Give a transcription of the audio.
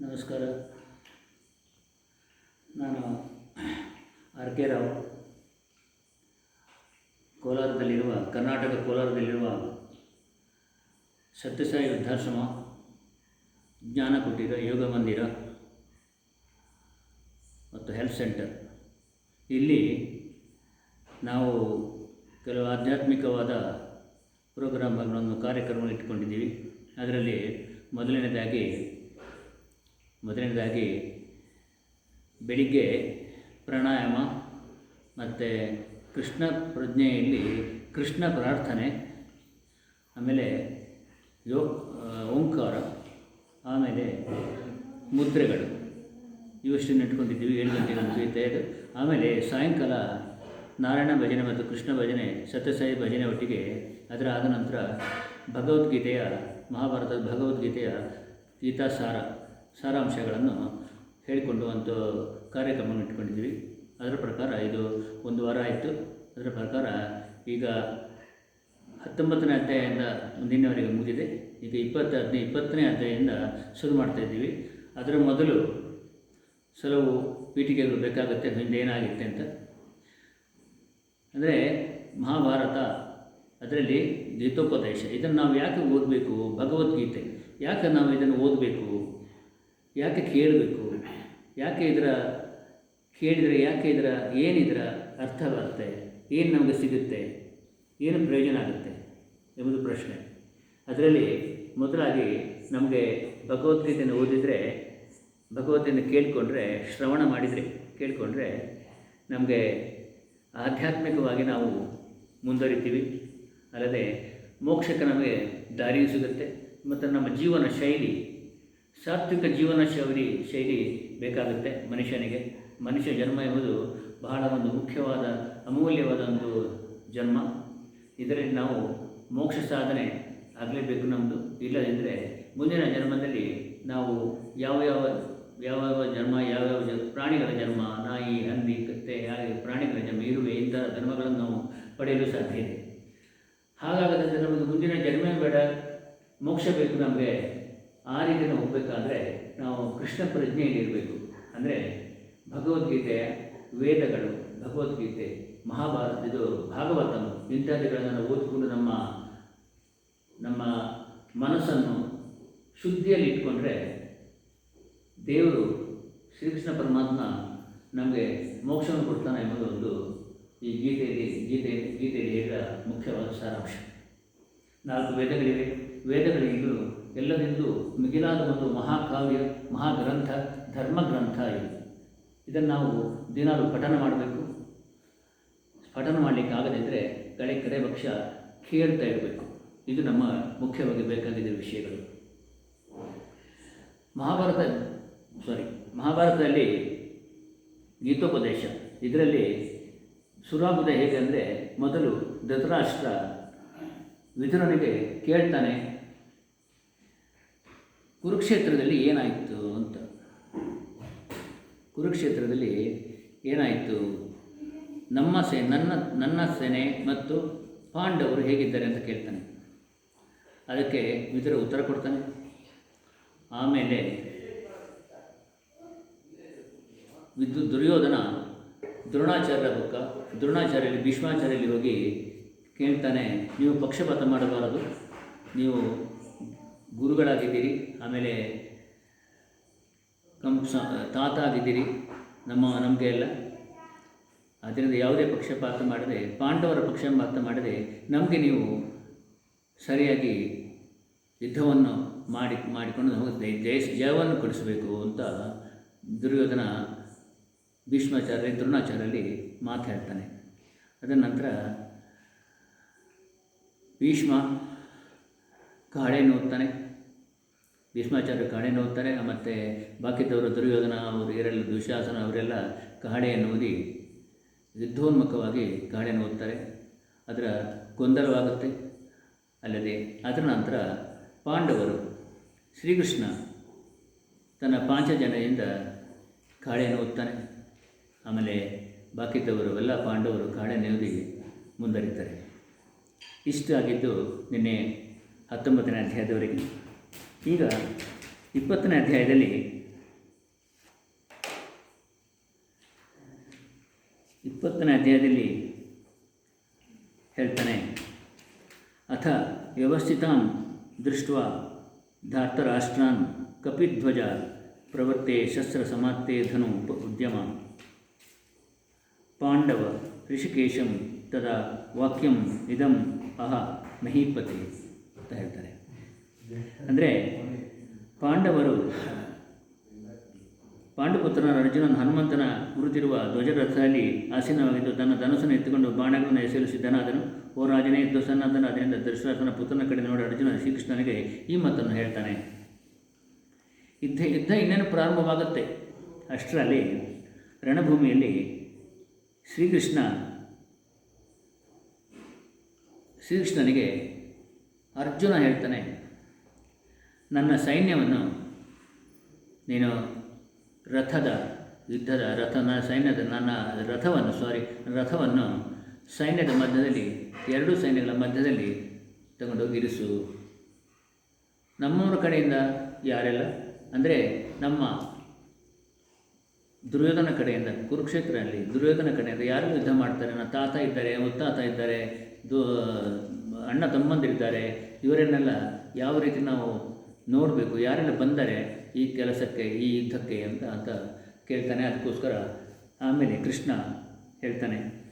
ನಮಸ್ಕಾರ. ನಾನು R K Rao. ಕೋಲಾರದಲ್ಲಿರುವ, ಕರ್ನಾಟಕ ಕೋಲಾರದಲ್ಲಿರುವ ಸತ್ಯಸಾಯಿ ವೃದ್ಧಾಶ್ರಮ, ಜ್ಞಾನ ಕುಟೀರ, ಯೋಗ ಮಂದಿರ ಮತ್ತು ಹೆಲ್ತ್ ಸೆಂಟರ್. ಇಲ್ಲಿ ನಾವು ಕೆಲವು ಆಧ್ಯಾತ್ಮಿಕವಾದ ಪ್ರೋಗ್ರಾಮ್ಗಳನ್ನು ಕಾರ್ಯಕ್ರಮ ಇಟ್ಕೊಂಡಿದ್ದೀವಿ. ಅದರಲ್ಲಿ ಮೊದಲನೇದಾಗಿ ಮೊದಲನೇದಾಗಿ ಬೆಳಿಗ್ಗೆ ಪ್ರಾಣಾಯಾಮ ಮತ್ತು ಕೃಷ್ಣ ಪ್ರಜ್ಞೆಯಲ್ಲಿ ಕೃಷ್ಣ ಪ್ರಾರ್ಥನೆ, ಆಮೇಲೆ ಯೋ, ಓಂಕಾರ, ಆಮೇಲೆ ಮುದ್ರೆಗಳು. ಇವಷ್ಟನ್ನು ಇಟ್ಕೊಂಡಿದ್ದೀವಿ. ಏಳು ಗಂಟೆಗೆ ಮುಗಿಯುತ್ತೆ ಆಮೇಲೆ ಸಾಯಂಕಾಲ ನಾರಾಯಣ ಭಜನೆ ಮತ್ತು ಕೃಷ್ಣ ಭಜನೆ, ಸತ್ಯಸಾಯಿ ಭಜನೆ ಒಟ್ಟಿಗೆ ಅದರ ಆದ ನಂತರ ಭಗವದ್ಗೀತೆಯ, ಮಹಾಭಾರತದ ಭಗವದ್ಗೀತೆಯ ಗೀತಾ ಸಾರ, ಸಾರಾಂಶಗಳನ್ನು ಹೇಳಿಕೊಂಡು ಒಂದು ಕಾರ್ಯಕ್ರಮವನ್ನು ಇಟ್ಕೊಂಡಿದ್ದೀವಿ. ಅದರ ಪ್ರಕಾರ ಇದು ಒಂದು ವಾರ ಆಯಿತು. ಅದರ ಪ್ರಕಾರ ಈಗ ಹತ್ತೊಂಬತ್ತನೇ ಅಧ್ಯಾಯದಿಂದ ಮುಂದಿನವರೆಗೆ ಮುಗಿದಿದೆ. ಈಗ ಇಪ್ಪತ್ತು ಹದಿನೈದು ಇಪ್ಪತ್ತನೇ ಅಧ್ಯಾಯದಿಂದ ಶುರು ಮಾಡ್ತಾ ಇದ್ದೀವಿ. ಅದರ ಮೊದಲು ಕೆಲವು ಪೀಠಿಕೆಗಳು ಬೇಕಾಗುತ್ತೆ ಹಿಂದೆ ಏನಾಗುತ್ತೆ ಅಂತ. ಅಂದರೆ ಮಹಾಭಾರತ, ಅದರಲ್ಲಿ ಗೀತೋಪದೇಶ ಇದನ್ನು ನಾವು ಯಾಕೆ ಓದಬೇಕು? ಭಗವದ್ಗೀತೆ. ಯಾಕೆ ನಾವು ಇದನ್ನು ಓದಬೇಕು? ಯಾಕೆ ಕೇಳಬೇಕು? ಯಾಕೆ ಇದರ ಕೇಳಿದರೆ ಯಾಕೆ ಇದರ ಏನಿದರ ಅರ್ಥ ಬರುತ್ತೆ ಏನು ನಮಗೆ ಸಿಗುತ್ತೆ? ಏನು ಪ್ರಯೋಜನ ಆಗುತ್ತೆ ಎಂಬುದು ಪ್ರಶ್ನೆ. ಅದರಲ್ಲಿ ಮೊದಲಾಗಿ ನಮಗೆ ಭಗವದ್ಗೀತೆಯನ್ನು ಓದಿದರೆ ಭಗವದ್ಗೀತೆಯನ್ನು ಕೇಳಿಕೊಂಡ್ರೆ, ಶ್ರವಣ ಮಾಡಿದರೆ, ಕೇಳಿಕೊಂಡ್ರೆ ನಮಗೆ ಆಧ್ಯಾತ್ಮಿಕವಾಗಿ ನಾವು ಮುಂದುವರಿತೀವಿ. ಅಲ್ಲದೆ ಮೋಕ್ಷಕ್ಕೆ ನಮಗೆ ದಾರಿಯೂ ಸಿಗುತ್ತೆ. ಮತ್ತು ನಮ್ಮ ಜೀವನ ಶೈಲಿ, ಸಾತ್ವಿಕ ಜೀವನ ಶೈಲಿ ಶೈಲಿ ಬೇಕಾಗುತ್ತೆ ಮನುಷ್ಯನಿಗೆ. ಮನುಷ್ಯ ಜನ್ಮ ಎಂಬುದು ಬಹಳ ಒಂದು ಮುಖ್ಯವಾದ, ಅಮೂಲ್ಯವಾದ ಒಂದು ಜನ್ಮ. ಇದರಲ್ಲಿ ನಾವು ಮೋಕ್ಷ ಸಾಧನೆ ಆಗಲೇಬೇಕು ನಮ್ಮದು ಇಲ್ಲದಿದ್ದರೆ ಮುಂದಿನ ಜನ್ಮದಲ್ಲಿ ನಾವು ಯಾವ ಯಾವ ಯಾವ ಯಾವ ಜನ್ಮ ಯಾವ್ಯಾವ ಜ, ಪ್ರಾಣಿಗಳ ಜನ್ಮ, ನಾಯಿ, ಹಂದಿ ಹಾಗೆ ಪ್ರಾಣಿಗಳ ಜನ್ಮ ಇರುವೆ, ಇಂತಹ ಧರ್ಮಗಳನ್ನು ನಾವು ಪಡೆಯಲು ಸಾಧ್ಯ ಇದೆ. ಹಾಗಾಗದಂತೆ ನಮಗೆ ಮುಂದಿನ ಜನ್ಮ ಬೇಡ, ಮೋಕ್ಷ ಬೇಕು ನಮಗೆ. ಆ ರೀತಿ ನಾವು ಹೋಗಬೇಕಾದ್ರೆ ನಾವು ಕೃಷ್ಣ ಪ್ರಜ್ಞೆಯಲ್ಲಿ ಇರಬೇಕು. ಅಂದರೆ ಭಗವದ್ಗೀತೆ, ವೇದಗಳು, ಭಗವದ್ಗೀತೆ ಮಹಾಭಾರತ ಇದು ಭಾಗವತನು ಇತ್ಯಾದಿಗಳನ್ನು ನಾವು ಓದಿಕೊಂಡು ನಮ್ಮ ನಮ್ಮ ಮನಸ್ಸನ್ನು ಶುದ್ಧಿಯಲ್ಲಿ ಇಟ್ಕೊಂಡ್ರೆ ದೇವರು ಶ್ರೀಕೃಷ್ಣ ಪರಮಾತ್ಮ ನಮಗೆ ಮೋಕ್ಷವನ್ನು ಕೊಡ್ತಾನೆ ಎಂಬುದು ಒಂದು ಈ ಗೀತೆಯಲ್ಲಿ ಗೀತೆ ಗೀತೆಯಲ್ಲಿ ಹೇಳಿದ ಮುಖ್ಯವಾದ ಸಾರಾಂಶ. ನಾಲ್ಕು ವೇದಗಳಿವೆ. ವೇದಗಳಿಗೂ ಎಲ್ಲದಿಂದಲೂ ಮಿಗಿಲಾದ ಒಂದು ಮಹಾಕಾವ್ಯ, ಮಹಾಗ್ರಂಥ, ಧರ್ಮಗ್ರಂಥ ಇದೆ. ಇದನ್ನು ನಾವು ದಿನಾಲು ಪಠನ ಮಾಡಬೇಕು. ಪಠನ ಮಾಡಲಿಕ್ಕೆ ಆಗದಿದ್ದರೆ ಕಡೆ ಕಡೆ ಪಕ್ಷ ಕೇಳ್ತಾ ಇರಬೇಕು. ಇದು ನಮ್ಮ ಮುಖ್ಯವಾಗಿ ಬೇಕಾಗಿದ್ದ ವಿಷಯಗಳು. ಮಹಾಭಾರತ ಸಾರಿ ಮಹಾಭಾರತದಲ್ಲಿ ಗೀತೋಪದೇಶ. ಇದರಲ್ಲಿ ಶುರುವಾಗುವುದು ಹೇಗೆ ಅಂದರೆ ಮೊದಲು ಧೃತರಾಷ್ಟ್ರ ವಿದುರನಿಗೆ ಕೇಳ್ತಾನೆ, ಕುರುಕ್ಷೇತ್ರದಲ್ಲಿ ಏನಾಯಿತು ಅಂತ. ಕುರುಕ್ಷೇತ್ರದಲ್ಲಿ ಏನಾಯಿತು? ನಮ್ಮ ಸೇ, ನನ್ನ ನನ್ನ ಸೇನೆ ಮತ್ತು ಪಾಂಡವರು ಹೇಗಿದ್ದಾರೆ? ಅಂತ ಕೇಳ್ತಾನೆ. ಅದಕ್ಕೆ ವಿದುರ ಉತ್ತರ ಕೊಡ್ತಾನೆ. ಆಮೇಲೆ ವಿದು ದುರ್ಯೋಧನ ದ್ರೋಣಾಚಾರ್ಯರ ಪಕ್ಕ ದ್ರೋಣಾಚಾರ್ಯಲ್ಲಿ, ಭೀಷ್ಮಾಚಾರ್ಯಲ್ಲಿ ಹೋಗಿ ಕೇಳ್ತಾನೆ, ನೀವು ಪಕ್ಷಪಾತ ಮಾಡಬಾರದು. ನೀವು ಗುರುಗಳಾಗಿದ್ದೀರಿ. ಆಮೇಲೆ ಕಂಸ ತಾತ ಆಗಿದ್ದೀರಿ ನಮ್ಮ, ನಮಗೆ ಎಲ್ಲ ಅದರಿಂದ ಯಾವುದೇ ಪಕ್ಷಪಾತ ಮಾಡದೆ, ಪಾಂಡವರ ಪಕ್ಷಪಾತ ಮಾಡದೆ, ನಮಗೆ ನೀವು ಸರಿಯಾಗಿ ಯುದ್ಧವನ್ನು ಮಾಡಿ ಮಾಡಿಕೊಂಡು ನಮಗೆ ಜಯ ಜಯವನ್ನು ಕೊಡಿಸಬೇಕು ಅಂತ ದುರ್ಯೋಧನ ಭೀಷ್ಮಾಚಾರ್ಯ, ದ್ರೋಣಾಚಾರ್ಯಲ್ಲಿ ಮಾತಾಡ್ತಾನೆ. ಅದರ ನಂತರ ಭೀಷ್ಮ ಕಾಳೆ ಓದ್ತಾನೆ. ಭೀಷ್ಮಾಚಾರ್ಯ ಕಾಳೆ ಓದ್ತಾರೆ, ಮತ್ತು ಬಾಕಿದವರು ದುರ್ಯೋಧನ, ಅವರು ಇವರೆಲ್ಲ ದುಶಾಸನ, ಅವರೆಲ್ಲ ಕಾಳೆಯನ್ನು ಓದಿ ಯುದ್ಧೋನ್ಮುಖವಾಗಿ ಕಾಳೆಯನ್ನು ಓದ್ತಾರೆ. ಅದರ ಗೊಂದಲವಾಗುತ್ತೆ. ಅಲ್ಲದೆ ಅದರ ನಂತರ ಪಾಂಡವರು ಶ್ರೀಕೃಷ್ಣ ತನ್ನ ಪಾಂಚಜನೆಯಿಂದ ಕಾಳೆಯನ್ನು ಓದ್ತಾನೆ. ಆಮೇಲೆ ಬಾಕಿದ್ದವರು ಎಲ್ಲ ಪಾಂಡವರು ಕಾಡೆ ನೆಲದಿ ಮುಂದರಿತಾರೆ ಇಷ್ಟು ಆಗಿದ್ದು ನಿನ್ನೆ ಹತ್ತೊಂಬತ್ತನೇ ಅಧ್ಯಾಯದವರೆಗೆ. ಈಗ ಇಪ್ಪತ್ತನೇ ಅಧ್ಯಾಯದಲ್ಲಿ ಇಪ್ಪತ್ತನೇ ಅಧ್ಯಾಯದಲ್ಲಿ ಹೇಳ್ತಾನೆ, ಅಥ ವ್ಯವಸ್ಥಿತಾನ್ ದೃಷ್ಟ ಧಾರ್ತರಾಷ್ಟ್ರಾನ್ ಕಪಿಧ್ವಜ ಪ್ರವೃತ್ತೆ ಶಸ್ತ್ರ ಸಮಾಪ್ತೆ ಧನು ಉಪ ಉದ್ಯಮ. ಪಾಂಡವ ಋಷಿಕೇಶಂ ತದ ವಾಕ್ಯಂ ಇದಂ ಅಹ ಮಹೀಪತಿ ಅಂತ ಹೇಳ್ತಾರೆ. ಅಂದರೆ ಪಾಂಡವರು ಪಾಂಡುಪುತ್ರನ ಅರ್ಜುನನ ಹನುಮಂತನ ಗುರುತಿರುವ ಧ್ವಜರಥದಲ್ಲಿ ಆಸೀನವಾಗಿದ್ದು ತನ್ನ ಧನಸ್ಸನ್ನು ಎತ್ತುಕೊಂಡು ಬಾಣಗಳನ್ನು ಎಸೆಯಲು ಓ ರಾಜನೇ ಸನ್ನದ್ದನ ಅದರಿಂದ ದಶರಥನ ಪುತ್ರನ ಕಡೆ ನೋಡಿ ಅರ್ಜುನ ಶ್ರೀಕೃಷ್ಣನಿಗೆ ಈ ಮಾತನ್ನು ಹೇಳ್ತಾನೆ. ಯುದ್ಧ ಯುದ್ಧ ಇನ್ನೇನು ಪ್ರಾರಂಭವಾಗುತ್ತೆ? ಅಷ್ಟರಲ್ಲಿ ರಣಭೂಮಿಯಲ್ಲಿ ಶ್ರೀಕೃಷ್ಣ ಶ್ರೀಕೃಷ್ಣನಿಗೆ ಅರ್ಜುನ ಹೇಳ್ತಾನೆ, ನನ್ನ ಸೈನ್ಯವನ್ನು ನೀನು ರಥದ ಯುದ್ಧದ ರಥ, ನನ್ನ ಸೈನ್ಯದ, ನನ್ನ ರಥವನ್ನು ಸಾರಿ ರಥವನ್ನು ಸೈನ್ಯದ ಮಧ್ಯದಲ್ಲಿ, ಎರಡೂ ಸೈನ್ಯಗಳ ಮಧ್ಯದಲ್ಲಿ ತಗೊಂಡೋಗಿ ಇರಿಸು. ನಮ್ಮವರ ಕಡೆಯಿಂದ ಯಾರೆಲ್ಲ? ಅಂದರೆ ನಮ್ಮ ದುರ್ಯೋಧನ ಕಡೆಯಿಂದ, ಕುರುಕ್ಷೇತ್ರದಲ್ಲಿ ದುರ್ಯೋಧನ ಕಡೆಯಿಂದ ಯಾರು ಯುದ್ಧ ಮಾಡ್ತಾರೆ? ನನ್ನ ತಾತ ಇದ್ದಾರೆ ಮುತ್ತಾತ ಇದ್ದಾರೆ, ದು, ಅಣ್ಣ ತಮ್ಮಂದಿರಿದ್ದಾರೆ, ಇವರನ್ನೆಲ್ಲ ಯಾವ ರೀತಿ ನಾವು ನೋಡಬೇಕು? ಯಾರೆಲ್ಲ ಬಂದರೆ ಈ ಕೆಲಸಕ್ಕೆ, ಈ ಯುದ್ಧಕ್ಕೆ ಅಂತ ಅಂತ ಕೇಳ್ತಾನೆ. ಅದಕ್ಕೋಸ್ಕರ ಆಮೇಲೆ ಕೃಷ್ಣ ಹೇಳ್ತಾನೆ